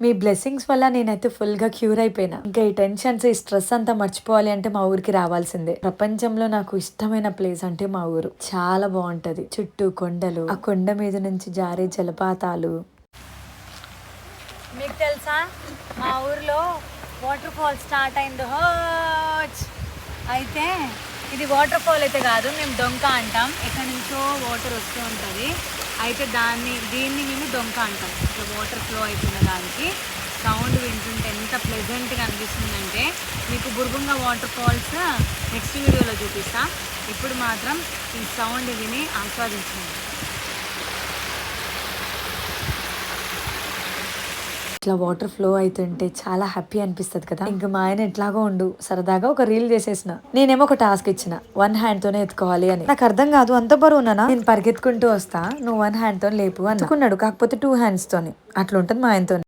మీ blessings వల్ల నేనైతే ఫుల్గా క్యూర్ అయిపోయినా. ఇంకా ఈ టెన్షన్స్ ఈ స్ట్రెస్ అంతా మర్చిపోవాలి అంటే మా ఊరికి రావాల్సిందే. ప్రపంచంలో నాకు ఇష్టమైన ప్లేస్ అంటే మా ఊరు. చాలా బాగుంటది. చుట్టూ కొండలు ఆ కొండ మీద నుంచి జారే జలపాతాలు. మీకు తెలుసా? మా ఊర్లో వాటర్ ఫాల్ స్టార్ట్ అయింది. హోచ్! అయితే ఇది వాటర్ ఫాల్ అయితే కాదు మేము డొంక అంటాం. ఎక్కడి నుంచో వాటర్ వస్తూ ఉంటుంది. అయితే దాన్ని దీన్ని మేము డొంక అంటాం. ఇట్లా వాటర్ ఫ్లో అవుతున్న దానికి సౌండ్ వింటుంటే ఎంత ప్లెజెంట్గా అనిపిస్తుందంటే మీకు బుర్గుంగ వాటర్ ఫాల్స్ నెక్స్ట్ వీడియోలో చూపిస్తా. ఇప్పుడు మాత్రం ఈ సౌండ్ విని ఆస్వాదించండి. ఇట్లా వాటర్ ఫ్లో అవుతుంటే చాలా హ్యాపీ అనిపిస్తుంది కదా. ఇంకా మా ఆయన ఎట్లాగో ఉండు సరదాగా ఒక రీల్ చేసేసిన. నేనేమో ఒక టాస్క్ ఇచ్చిన వన్ హ్యాండ్ తోనే ఎత్తుకోవాలి అని. నాకు అర్థం కాదు అంత బరువు ఉన్నానా? నేను పరిగెత్తుకుంటూ వస్తా నువ్వు వన్ హ్యాండ్తో లేపు అనుకున్నాడు కాకపోతే టూ హ్యాండ్స్ తోని. అట్లా ఉంటుంది మా ఆయనతో